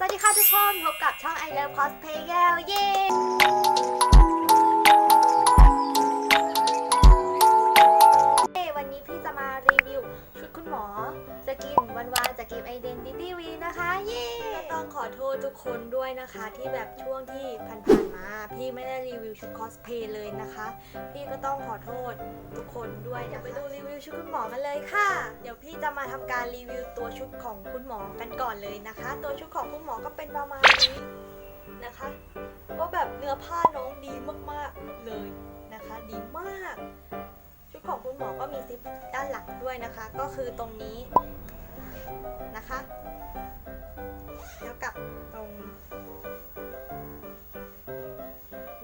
สวัสดีค่ะทุกคน พบกับช่อง I Love Cosplay แล้วเย้ จากเกม Identity V นะคะ เย้ต้องขอโทษทุกคนด้วยนะคะ ที่แบบช่วงที่ผ่านๆมา พี่ไม่ได้รีวิวชุดคอสเพลย์เลยนะคะ พี่ก็ต้องขอโทษทุกคนด้วยเดี๋ยวไปดูรีวิวชุดคุณหมอกันเลยค่ะ เดี๋ยวพี่จะมาทำการรีวิวตัวชุดของคุณหมอกันก่อนเลยนะคะ ตัวชุดของคุณหมอก็เป็นประมาณนี้นะคะก็แบบเนื้อผ้าน้องดีมากๆเลยนะคะ ดีมาก ชุดของคุณหมอก็มีซิปด้านหลังด้วยนะคะ ก็คือตรงนี้ นะคะ แล้วกับตรง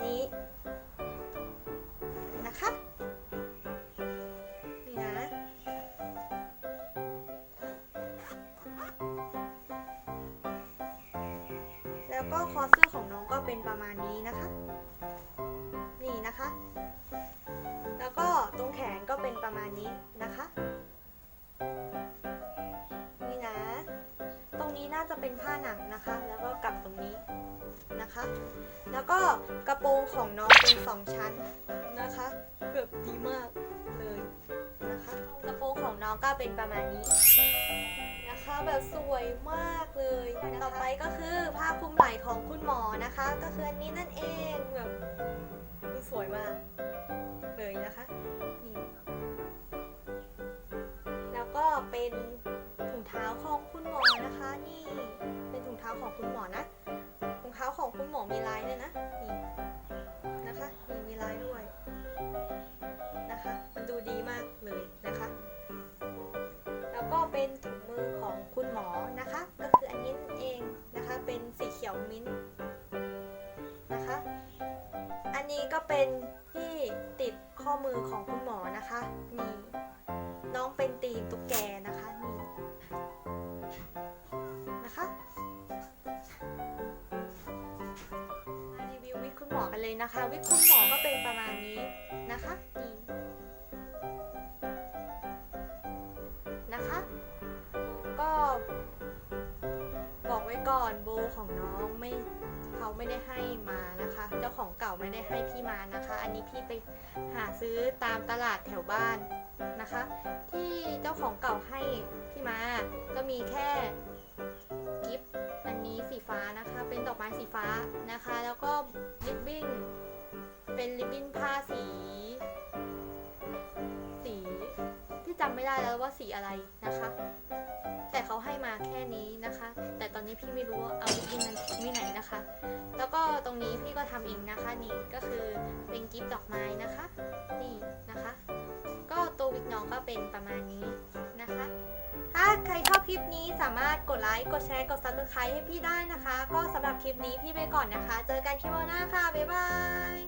นี้นะคะนี่นะ แล้วก็คอเสื้อของน้องก็เป็นประมาณนี้นะคะ ผ้าหนังนะคะ แล้วก็กลับตรงนี้นะคะ แล้วก็กระโปรงของน้องเป็นสองชั้นนะคะแบบดีมากเลยนะคะ กระโปรงของน้องก็เป็นประมาณนี้นะคะแบบสวยมากเลยนะคะต่อไปก็คือผ้าคลุมไหล่ของคุณหมอนะคะ ก็คืออันนี้นั่นเองแบบดูสวยมาก ของคุณหมอนะถุงเท้าของคุณหมอมีลายด้วยนะนี่นะคะนี่มีลายด้วยนะคะ มันดูดีมากเลยนะคะ แล้วก็เป็นถุงมือของคุณหมอนะคะ ก็คืออันนี้เองนะคะ เป็นสีเขียวมิ้นท์นะคะ อันนี้ก็เป็นที่ติดข้อมือของคุณหมอนะคะนี่ นะคะ วิกคุณหมอก็เป็นประมาณนี้นะคะนี่นะคะ ก็บอกไว้ก่อนโบของน้องไม่เขาไม่ได้ให้มานะคะ เจ้าของเก่าไม่ได้ให้พี่มานะคะ อันนี้พี่ไปหาซื้อตามตลาดแถวบ้านนะคะ ที่เจ้าของเก่าให้พี่มา ก็มีแค่ สีฟ้านะคะ เป็นดอกไม้สีฟ้านะคะ แล้วก็ริบบิ้นเป็นริบบิ้นผ้าสี สีที่จำไม่ได้แล้วว่าสีอะไรนะคะ แต่เขาให้มาแค่นี้นะคะ แต่ตอนนี้พี่ไม่รู้ว่าเอาริบบิ้นนั้นทิ้งไหนนะคะ แล้วก็ตรงนี้พี่ก็ทำเองนะคะนี่ก็คือเป็นกิฟต์ดอกไม้นะคะ นี่นะคะ ก็ตัววิกน้องก็เป็นประมาณนี้ ใครชอบคลิปนี้สามารถกดไลค์ กดแชร์ กด subscribe ให้พี่ได้นะคะ ก็สำหรับคลิปนี้พี่ไปก่อนนะคะ เจอกันคลิปหน้าค่ะ บ๊ายบาย